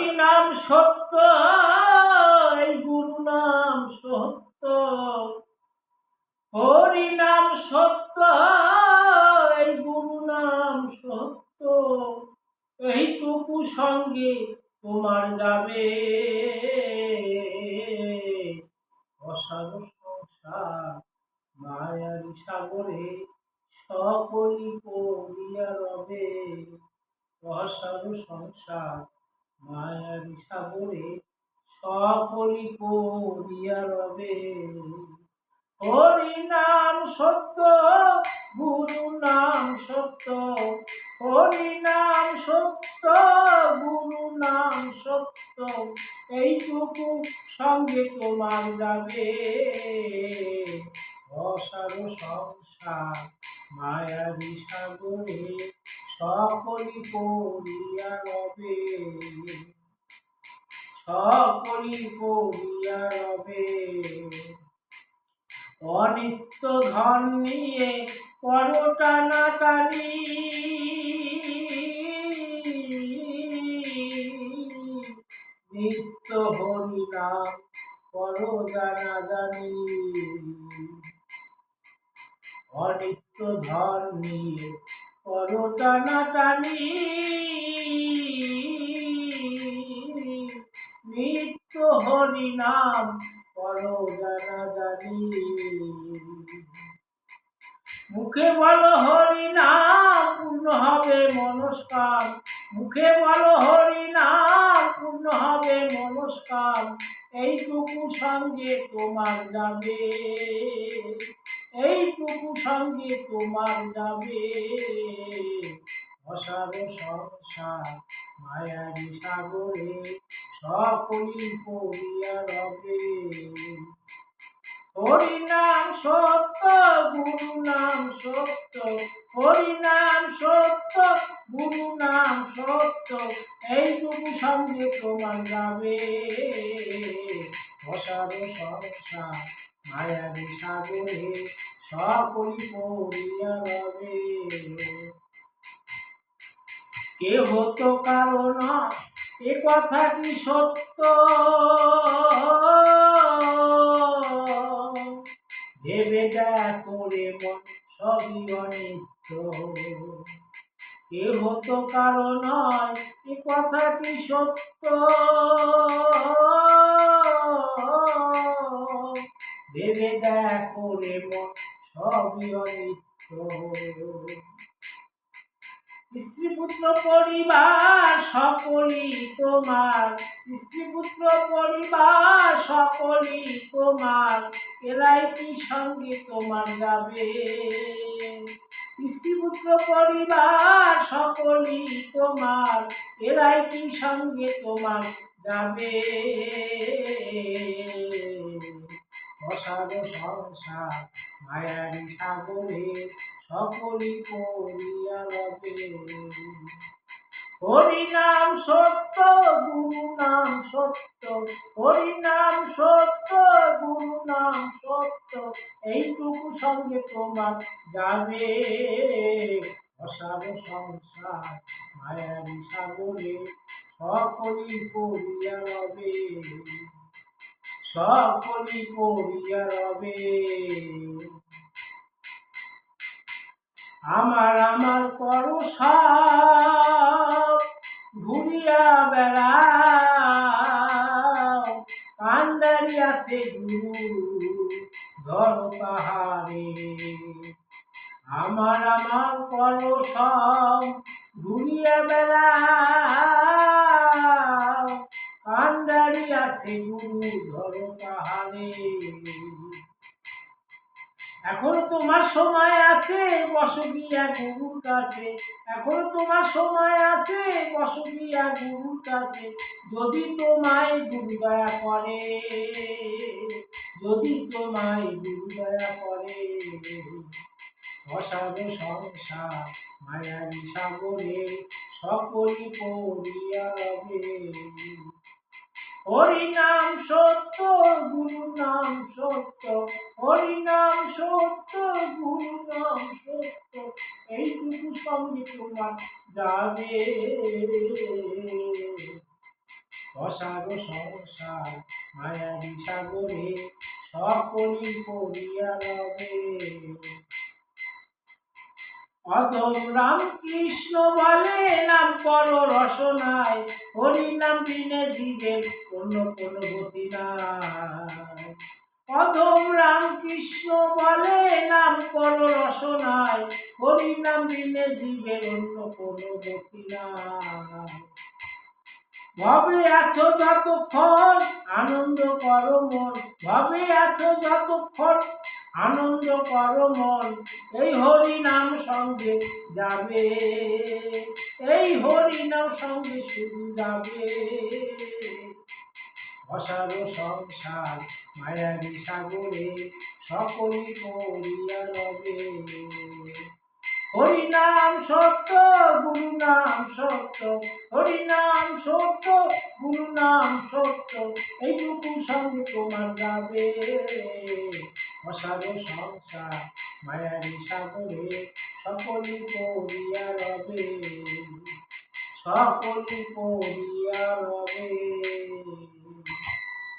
হরি নাম সত্য, এই গুরু নাম সত্য। হরি নাম সত্য, এই গুরু নাম সত্য। এইটুকু সঙ্গে তোমার যাবে। অসার সংসার, মায়ারি সাগরে সকলি পড়িয়া রবে। হরি নাম সত্য গুরু নাম সত্য। হরি নাম সত্য গুরু নাম সত্য। এইটুকু সঙ্গে তোমার যাবে। অসার সংসার মায়াবী সাগরে সকলি পড়িয়া রবে। সকলি পড়িয়া রবে অনিত্য ধন নিয়ে করো টানাটানি। নিত্য হরি নাম করো জানা জানি অনিত্য ধন নিয়ে করো টানাটানি। নিত্য হরি নাম করো জানা মুখে বলো হরি নাম, পূর্ণ হবে মনস্কার। মুখে বলো হরি নাম, পূর্ণ হবে মনস্কার। এইটুকু সঙ্গে তোমার যাবে। এইটুকু সঙ্গে তোমার যাবে। অসার সংসার, মায়ারি সাগরে সকলি পড়িয়া রবে হরি নাম সত্য গুরু নাম সত্য হরি নাম সত্য গুরু নাম সত্য এইটুকু সঙ্গে তোমার যাবে অসার সংসার মায়ারি সাগরে সকলি পড়িয়া রবে কে হতো কারণ এ কথা কি সত্য? ভেবে দেখ করে মন, সবই অনিত্য। কে হতো কারণ নয়, এ কথা কি সত্য? ভেবে দেখ করে মন, সবই অনিত্য। স্ত্রী পুত্র পরিবার সকলই তোমার। স্ত্রী পুত্র পরিবার সকলই তোমার। এরাই কি সঙ্গে তোমার যাবে? স্ত্রী পুত্র পরিবার সকলই তোমার। এরাই কি সঙ্গে তোমার যাবে? অসার সংসার, মায়ারি সাগরে সকলি পড়িয়া রবে। হরি নাম সত্য গুরু নাম সত্য হরি নাম সত্য গুরু নাম সত্য, এইটুকু সঙ্গে তোমার যাবে। অসার সংসার, মায়ারি সাগরে সকলি পড়িয়া রবে। সকলি পড়িয়া রবে। আমার আমার করো সব, ঘুরিয়া বেড়াও। কান্দারি আছে গুরু ধর পাহাড়ে। আমার আমার করো সব, ঘুরিয়া বেড়াও। কান্দারি আছে গুরু ধর পাহাড়ে। এখনও তোমার সময় আছে বসবিয়া গুরুর কাছে। এখনও তোমার সময় আছে বসবিয়া গুরুর কাছে। যদি তোমায় গুরু দয়া করে, যদি তোমায় গুরু দয়া করে, অসাধ সংসার, মায়াবী সাগরে সকলি পড়িয়া রবে। হরি নাম সত্য গুরু নাম সত্য। হরি নাম সত্য গুরু নাম সত্য। এইটুকু সঙ্গে তোমার যাবে। অসার সংসার, মায়াবী সাগরে সকলি পড়িয়া রবে। অধম রাম কৃষ্ণ বলে নাম কর রসনায়, হরি নাম বিনে জীবের অন্য কোন গতি নাই। অধম রাম কৃষ্ণ বলে নাম কর রসনায়, হরি নাম বিনে জীবের অন্য কোন গতি নাই। ভবে আছো যতক্ষণ, আনন্দ করো মন, ভবে আছো যতক্ষণ আনন্দ করো মন এই হরি নাম সঙ্গে যাবে। এই হরি নাম সঙ্গে শুধু যাবে। অসার সংসার, মায়াবী সাগরে সকলই করিয়া রবে। হরি নাম সত্য গুরু নাম সত্য। হরি নাম সত্য গুরু নাম সত্য। এইটুকু সঙ্গে তোমার যাবে। অসার সংসার মায়ারি সাগরে সকলি পড়িয়া রবে। সকলি পড়িয়া রবে।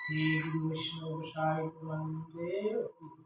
শ্রীকৃষ্ণ বৈষ্ণব সাহিত্য